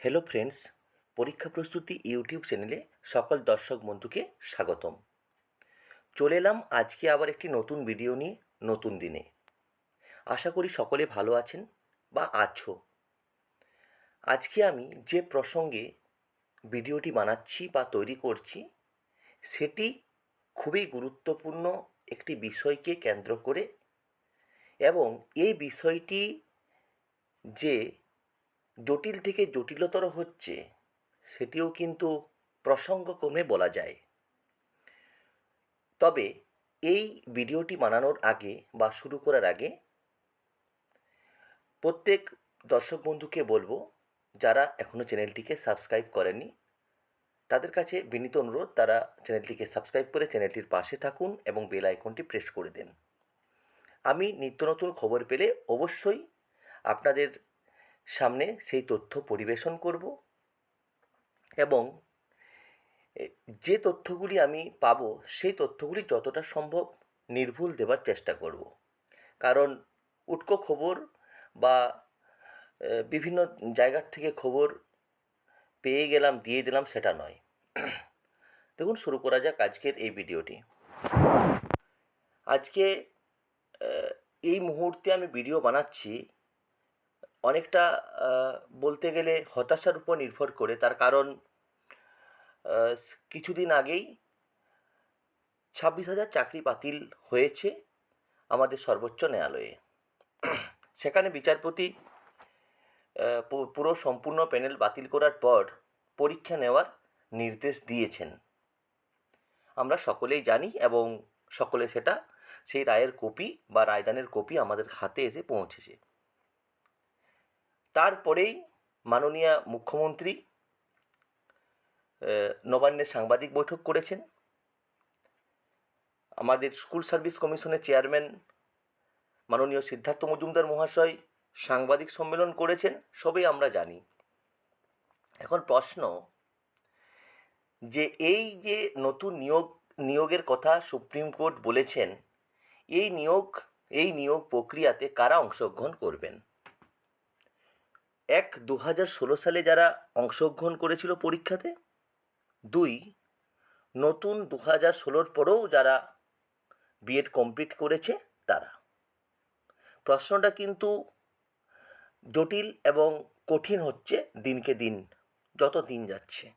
Hello friends পরীক্ষা প্রস্তুতি YouTube চ্যানেলে সকল দর্শক বন্ধুকে স্বাগতম। চলে এলাম আজকে আবার একটি নতুন ভিডিও নিয়ে, নতুন দিনে। আশা করি সকলে ভালো আছেন বা আছো। আজকে আমি যে প্রসঙ্গে ভিডিওটি বানাচ্ছি বা তৈরি করছি, সেটি খুবই গুরুত্বপূর্ণ একটি বিষয়কে কেন্দ্র করে এবং এই বিষয়টি যে জটিল থেকে জটিলতর হচ্ছে, সেটিও কিন্তু প্রসঙ্গক্রমে বলা যায়। তবে এই ভিডিওটি বানানোর আগে বা শুরু করার আগে প্রত্যেক দর্শক বন্ধুকে বলব, যারা এখনও চ্যানেলটিকে সাবস্ক্রাইব করেননি, তাদের কাছে বিনীত অনুরোধ, তারা চ্যানেলটিকে সাবস্ক্রাইব করে চ্যানেলটির পাশে থাকুন এবং বেল আইকনটি প্রেস করে দেন। আমি নিত্য নতুন খবর পেলে অবশ্যই আপনাদের সামনে সেই তথ্য পরিবেশন করব এবং যে তথ্যগুলি আমি পাব, সেই তথ্যগুলি যতটা সম্ভব নির্ভুল দেবার চেষ্টা করব। কারণ উটকো খবর বা বিভিন্ন জায়গার থেকে খবর পেয়ে গেলাম, দিয়ে দিলাম সেটা নয়। দেখুন, শুরু করা যাক আজকের এই ভিডিওটি। আজকে এই মুহূর্তে আমি ভিডিও বানাচ্ছি অনেকটা বলতে গেলে হতাশার উপর নির্ভর করে। তার কারণ কিছুদিন আগেই ছাব্বিশ হাজার চাকরি বাতিল হয়েছে আমাদের সর্বোচ্চ ন্যায়ালয়ে। সেখানে বিচারপতি পুরো সম্পূর্ণ প্যানেল বাতিল করার পর পরীক্ষা নেওয়ার নির্দেশ দিয়েছেন। আমরা সকলেই জানি এবং সকলে সেটা, সেই রায়ের কপি বা রায়দানের কপি আমাদের হাতে এসে পৌঁছেছে। তারপরেই মাননীয় মুখ্যমন্ত্রী আহ, নবান্নের সাংবাদিক বৈঠক করেছেন। আমাদের স্কুল সার্ভিস কমিশনের চেয়ারম্যান মাননীয় সিদ্ধার্থ মজুমদার মহাশয় সাংবাদিক সম্মেলন করেছেন সবই আমরা জানি। এখন প্রশ্ন যে এই যে নতুন নিয়োগ নিয়োগের কথা সুপ্রিম কোর্ট বলেছেন এই নিয়োগ এই নিয়োগ প্রক্রিয়াতে কারা অংশগ্রহণ করবেন? এক দু সালে যারা অংশগ্রহণ করেছিল পরীক্ষাতে, দুই নতুন দু হাজার ষোলোর পরেও যারা বিএড কমপ্লিট করেছে তারা। প্রশ্নটা কিন্তু জটিল এবং কঠিন হচ্ছে দিনকে দিন, যত দিন যাচ্ছে।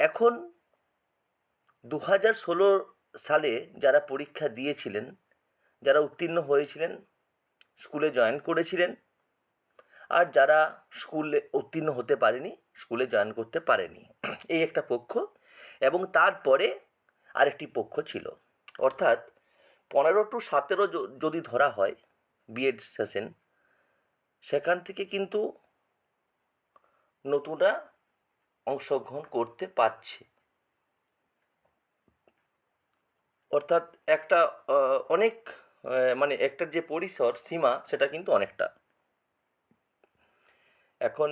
এখন দু হাজার ষোলো সালে যারা পরীক্ষা দিয়েছিলেন, যারা উত্তীর্ণ হয়েছিলেন, স্কুলে জয়েন করেছিলেন আর যারা স্কুলে উত্তীর্ণ হতে পারেনি, স্কুলে জয়েন করতে পারেনি। এই একটা পক্ষ এবং তারপরে আরেকটি পক্ষ ছিল। অর্থাৎ পনেরো টু সতেরো যদি ধরা হয় বিএড সেশন সেখান থেকে কিন্তু নতুনরা অংশগ্রহণ করতে পারছে। অর্থাৎ একটা অনেক মানে একটার যে পরিসর, সীমা, সেটা কিন্তু অনেকটা। এখন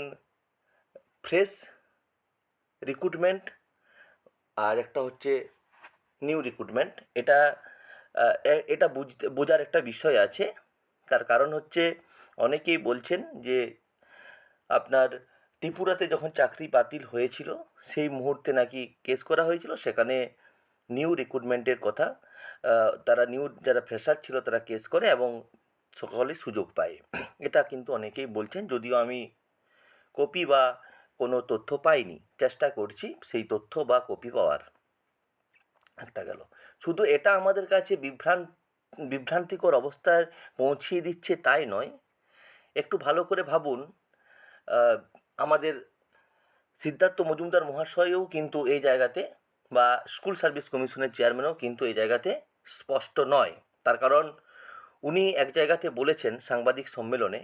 ফ্রেশ রিক্রুটমেন্ট আর একটা হচ্ছে নিউ রিক্রুটমেন্ট এটা এটা বুঝতে, বোঝার একটা বিষয় আছে। তার কারণ হচ্ছে অনেকেই বলছেন যে আপনার ত্রিপুরাতে যখন চাকরি বাতিল হয়েছিল, সেই মুহূর্তে নাকি কেস করা হয়েছিল। সেখানে নিউ রিক্রুটমেন্টের কথা তারা নিউ যারা ফ্রেশার ছিল তারা কেস করে এবং সকলে সুযোগ পায়। এটা কিন্তু অনেকেই বলছেন, যদিও আমি কপি বা কোনো তথ্য পাইনি, চেষ্টা করছি সেই তথ্য বা কপি পাওয়ার। একটা গেল। শুধু এটা আমাদের কাছে বিভ্রান্ত বিভ্রান্তিকর অবস্থায় পৌঁছিয়ে দিচ্ছে তাই নয়। একটু ভালো করে ভাবুন আমাদের সিদ্ধার্থ মজুমদার মহাশয়ও কিন্তু এই জায়গাতে বা স্কুল সার্ভিস কমিশনের চেয়ারম্যানও কিন্তু এই জায়গাতে স্পষ্ট নয়। তার কারণ উনি এক জায়গাতে বলেছেন সাংবাদিক সম্মেলনে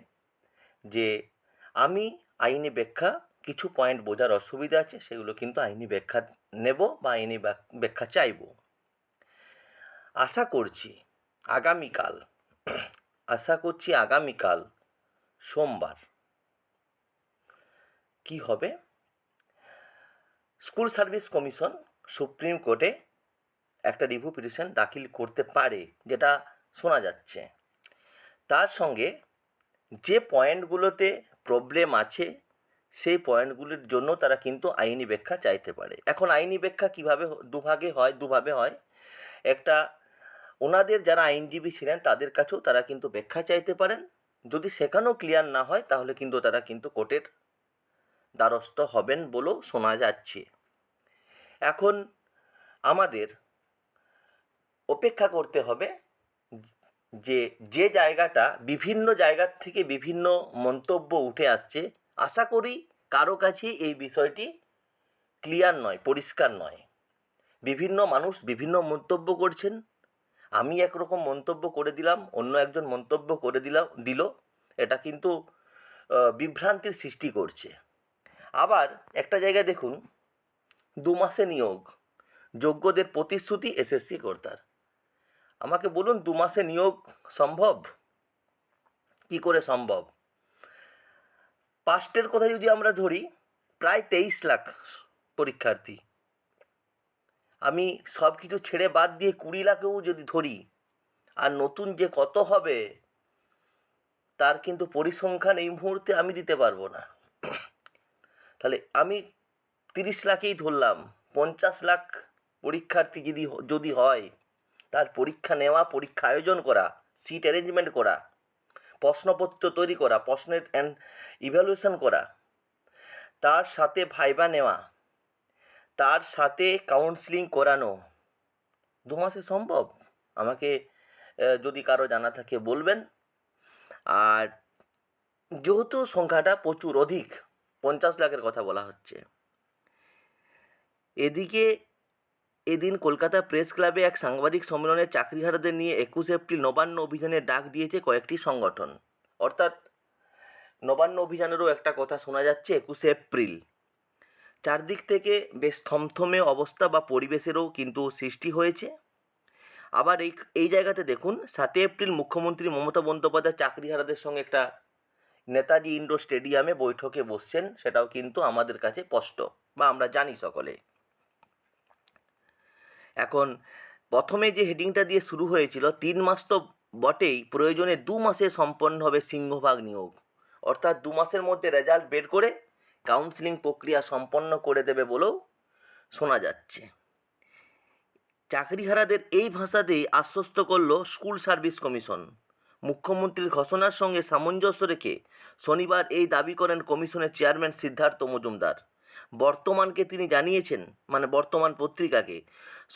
যে, আমি আইনি ব্যাখ্যা, কিছু পয়েন্ট বোঝার অসুবিধা আছে, সেগুলো কিন্তু আইনি ব্যাখ্যা নেব বা আইনি ব্যাখ্যা চাইব। আশা করছি আগামীকাল, আশা করছি আগামীকাল সোমবার, কি হবে? স্কুল সার্ভিস কমিশন সুপ্রিম কোর্টে একটা রিভিউ পিটিশন দাখিল করতে পারে, যেটা শোনা যাচ্ছে। তার সঙ্গে যে পয়েন্টগুলোতে প্রবলেম আছে, সেই পয়েন্টগুলির জন্য তারা কিন্তু আইনি ব্যাখ্যা চাইতে পারে। এখন আইনি ব্যাখ্যা কীভাবে দুভাগে হয়, দুভাবে হয়? একটা, ওনাদের যারা আইনজীবী ছিলেন তাদের কাছেও তারা কিন্তু ব্যাখ্যা চাইতে পারেন। যদি সেখানেও ক্লিয়ার না হয়, তাহলে কিন্তু তারা কিন্তু কোর্টের দ্বারস্থ হবেন বলেও শোনা যাচ্ছে। এখন আমাদের অপেক্ষা করতে হবে যে যে জায়গাটা বিভিন্ন জায়গার থেকে বিভিন্ন মন্তব্য উঠে আসছে, আশা করি কারও কাছে এই বিষয়টি ক্লিয়ার নয়, পরিষ্কার নয়। বিভিন্ন মানুষ বিভিন্ন মন্তব্য করছেন। আমি একরকম মন্তব্য করে দিলাম, অন্য একজন মন্তব্য করে দিলাম, দিল। এটা কিন্তু বিভ্রান্তির সৃষ্টি করছে। আবার একটা জায়গায় দেখুন, দু মাসে নিয়োগ, যোগ্যদের প্রতিশ্রুতি এসএসসি কর্তার। আমাকে বলুন দু মাসে নিয়োগ সম্ভব? কি করে সম্ভব? পাস্টের কথা যদি আমরা ধরি, প্রায় তেইশ লাখ পরীক্ষার্থী। আমি সব কিছু ছেড়ে বাদ দিয়ে কুড়ি লাখেও যদি ধরি, আর নতুন যে কত হবে, তার কিন্তু পরিসংখ্যান এই মুহূর্তে আমি দিতে পারব না। তাহলে আমি তিরিশ লাখেই ধরলাম, পঞ্চাশ লাখ পরীক্ষার্থী যদি যদি হয় তার পরীক্ষা নেওয়া, পরীক্ষা আয়োজন করা সিট অ্যারেঞ্জমেন্ট করা, প্রশ্নপত্র তৈরি করা, প্রশ্নের অ্যান্ড ইভ্যালুয়েশন করা, তার সাথে ভাইবা নেওয়া, তার সাথে কাউন্সিলিং করানো, দু মাসে সম্ভব? আমাকে যদি কারও জানা থাকে বলবেন। আর যেহেতু সংখ্যাটা প্রচুর অধিক, পঞ্চাশ লাখের কথা বলা হচ্ছে, এদিকে এদিন কলকাতা প্রেস ক্লাবে এক সাংবাদিক সম্মেলনে চাকরিহারাদের নিয়ে একুশ এপ্রিল নবান্ন অভিযানের ডাক দিয়েছে কয়েকটি সংগঠন। অর্থাৎ, নবান্ন অভিযানেরও একটা কথা শোনা যাচ্ছে একুশে এপ্রিল। চারদিক থেকে বেশ থমথমে অবস্থা বা পরিবেশেরও কিন্তু সৃষ্টি হয়েছে। আবার এই এই জায়গাতে দেখুন, সাতই এপ্রিল মুখ্যমন্ত্রী মমতা বন্দ্যোপাধ্যায় চাকরিহারাদের সঙ্গে একটা নেতাজি ইন্ডোর স্টেডিয়ামে বৈঠকে বসছেন, সেটাও কিন্তু আমাদের কাছে স্পষ্ট বা আমরা জানি সকলে। এখন প্রথমে যে হেডিংটা দিয়ে শুরু হয়েছিল, তিন মাস তো বটেই, প্রয়োজনে দু মাসে সম্পন্ন হবে সিংহভাগ নিয়োগ। অর্থাৎ দু মাসের মধ্যে রেজাল্ট বের করে কাউন্সিলিং প্রক্রিয়া সম্পন্ন করে দেবে বলেও শোনা যাচ্ছে। চাকরিহারাদের এই ভাষাতেই আশ্বস্ত করল স্কুল সার্ভিস কমিশন। মুখ্যমন্ত্রীর ঘোষণার সঙ্গে সামঞ্জস্য রেখে শনিবার এই দাবি করেন কমিশনের চেয়ারম্যান সিদ্ধার্থ মজুমদার। বর্তমানকে তিনি জানিয়েছেন মানে বর্তমান পত্রিকাকে।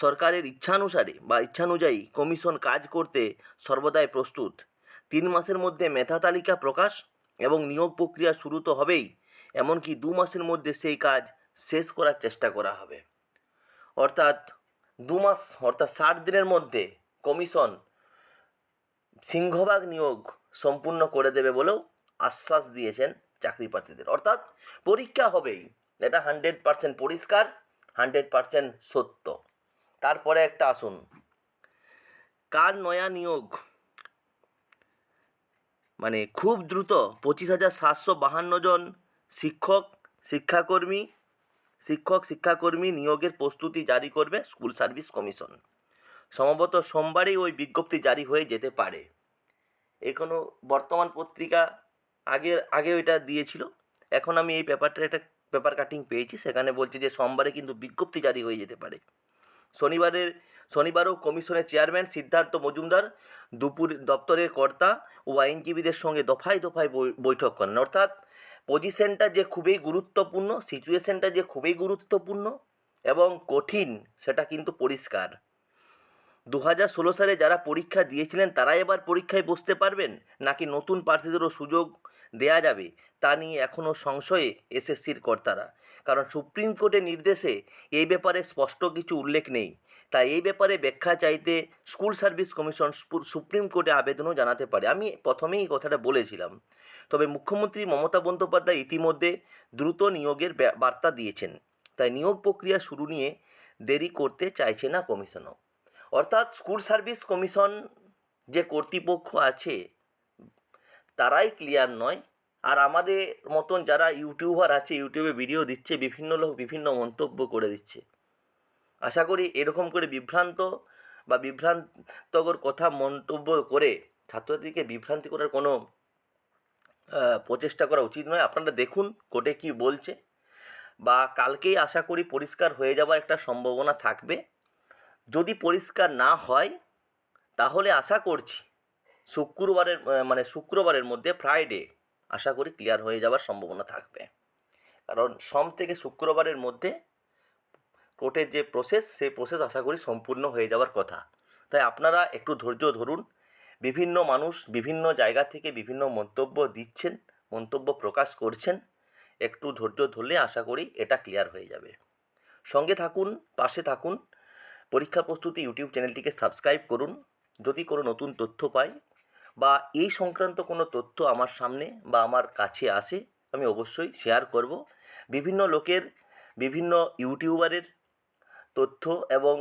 সরকারের ইচ্ছানুসারে বা ইচ্ছানুযায়ী কমিশন কাজ করতে সর্বদাই প্রস্তুত। তিন মাসের মধ্যে মেধা তালিকা প্রকাশ এবং নিয়োগ প্রক্রিয়া শুরু তো হবেই, এমনকি দু মাসের মধ্যে সেই কাজ শেষ করার চেষ্টা করা হবে। অর্থাৎ দু মাস, অর্থাৎ ষাট দিনের মধ্যে কমিশন সিংহভাগ নিয়োগ সম্পূর্ণ করে দেবে বলেও আশ্বাস দিয়েছেন চাকরি প্রার্থীদের অর্থাৎ পরীক্ষা হবেই। এটা হান্ড্রেড পার্সেন্ট পরিষ্কার হান্ড্রেড পার্সেন্ট সত্য। তারপরে একটা আসুন। কার নয়া নিয়োগ? মানে খুব দ্রুত পঁচিশ হাজার সাতশো বাহান্ন জন শিক্ষক, শিক্ষাকর্মী শিক্ষক, শিক্ষাকর্মী নিয়োগের প্রস্তুতি জারি করবে স্কুল সার্ভিস কমিশন। সম্ভবত সোমবারেই ওই বিজ্ঞপ্তি জারি হয়ে যেতে পারে। এখনও বর্তমান পত্রিকা আগের, আগে ওইটা দিয়েছিল। এখন আমি এই পেপারটার একটা পেপার কাটিং পেয়েছি, সেখানে বলছে যে সোমবারে কিন্তু বিজ্ঞপ্তি জারি হয়ে যেতে পারে। শনিবারের, শনিবারও কমিশনের চেয়ারম্যান সিদ্ধার্থ মজুমদার দুপুর দপ্তরের কর্তা ও আইনজীবীদের সঙ্গে দফায় দফায় বৈঠক করেন। অর্থাৎ পজিশনটা যে খুবই গুরুত্বপূর্ণ সিচুয়েশনটা যে খুবই গুরুত্বপূর্ণ এবং কঠিন, সেটা কিন্তু পরিষ্কার। দু হাজার ষোলো সালে যারা পরীক্ষা দিয়েছিলেন, তারা এবার পরীক্ষায় বসতে পারবেন? নাকি নতুন প্রার্থীদেরও সুযোগ দেয়া যাবে তা নিয়ে এখনও সংশয়ে এসএসসির কর্তারা। কারণ সুপ্রিম কোর্টের নির্দেশে এই ব্যাপারে স্পষ্ট কিছু উল্লেখ নেই। তাই এই ব্যাপারে ব্যাখ্যা চাইতে স্কুল সার্ভিস কমিশন সুপ্রিম কোর্টে আবেদনও জানাতে পারে। আমি প্রথমেই কথাটা বলেছিলাম। তবে মুখ্যমন্ত্রী মমতা বন্দ্যোপাধ্যায় ইতিমধ্যে দ্রুত নিয়োগের বার্তা দিয়েছেন। তাই নিয়োগ প্রক্রিয়া শুরু নিয়ে দেরি করতে চাইছে না কমিশনও। অর্থাৎ স্কুল সার্ভিস কমিশন যে কর্তৃপক্ষ আছে তারাই ক্লিয়ার নয়। আর আমাদের মতন যারা ইউটিউবার আছে ইউটিউবে ভিডিও দিচ্ছে, বিভিন্ন লোক বিভিন্ন মন্তব্য করে দিচ্ছে। আশা করি এরকম করে বিভ্রান্ত বা বিভ্রান্তকর কথা মন্তব্য করে ছাত্রছাত্রীকে বিভ্রান্তি করার কোনো প্রচেষ্টা করা উচিত নয়। আপনারা দেখুন কোর্টে কী বলছে। বা কালকেই আশা করি পরিষ্কার হয়ে যাওয়ার একটা সম্ভাবনা থাকবে। যদি পরিষ্কার না হয়, তাহলে আশা করছি শুক্রবারের মানে শুক্রবারের মধ্যে ফ্রাইডে আশা করি ক্লিয়ার হয়ে যাওয়ার সম্ভাবনা থাকবে। কারণ সোম থেকে শুক্রবারের মধ্যে কোর্টের যে প্রসেস সেই প্রসেস আশা করি সম্পূর্ণ হয়ে যাওয়ার কথা। তাই আপনারা একটু ধৈর্য ধরুন। বিভিন্ন মানুষ বিভিন্ন জায়গা থেকে বিভিন্ন মন্তব্য দিচ্ছেন, মন্তব্য প্রকাশ করছেন। একটু ধৈর্য ধরলে আশা করি এটা ক্লিয়ার হয়ে যাবে। সঙ্গে থাকুন, পাশে থাকুন। পরীক্ষা প্রস্তুতি ইউটিউব চ্যানেলটিকে সাবস্ক্রাইব করুন। যদি কোনো নতুন তথ্য পাই বা এই সংক্রান্ত কোনো তথ্য আমার সামনে বা আমার কাছে আসে, আমি অবশ্যই শেয়ার করব। বিভিন্ন লোকের, বিভিন্ন ইউটিউবারের তথ্য এবং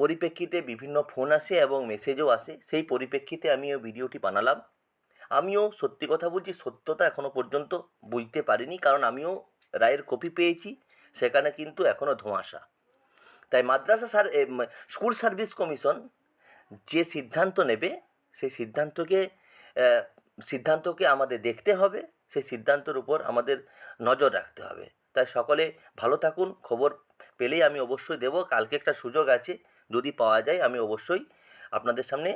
পরিপ্রেক্ষিতে বিভিন্ন ফোন আসে এবং মেসেজও আসে, সেই পরিপ্রেক্ষিতে আমি ওই ভিডিওটি বানালাম। আমিও সত্যি কথা বলছি, সত্যতা এখনও পর্যন্ত বুঝতে পারিনি, কারণ আমিও রায়ের কপি পেয়েছি, সেখানে কিন্তু এখনও ধোঁয়াশা। তাই মাদ্রাসা সার স্কুল সার্ভিস কমিশন যে সিদ্ধান্ত নেবে সেই সিদ্ধান্তকে সিদ্ধান্তকে আমাদের দেখতে হবে, সেই সিদ্ধান্তর উপর আমাদের নজর রাখতে হবে। তাই সকলে ভালো থাকুন, খবর পেলেই আমি অবশ্যই দেব, কালকে একটা সুযোগ আছে, যদি পাওয়া যায় আমি অবশ্যই আপনাদের সামনে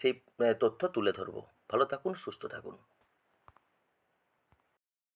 সেই তথ্য তুলে ধরব। ভালো থাকুন, সুস্থ থাকুন।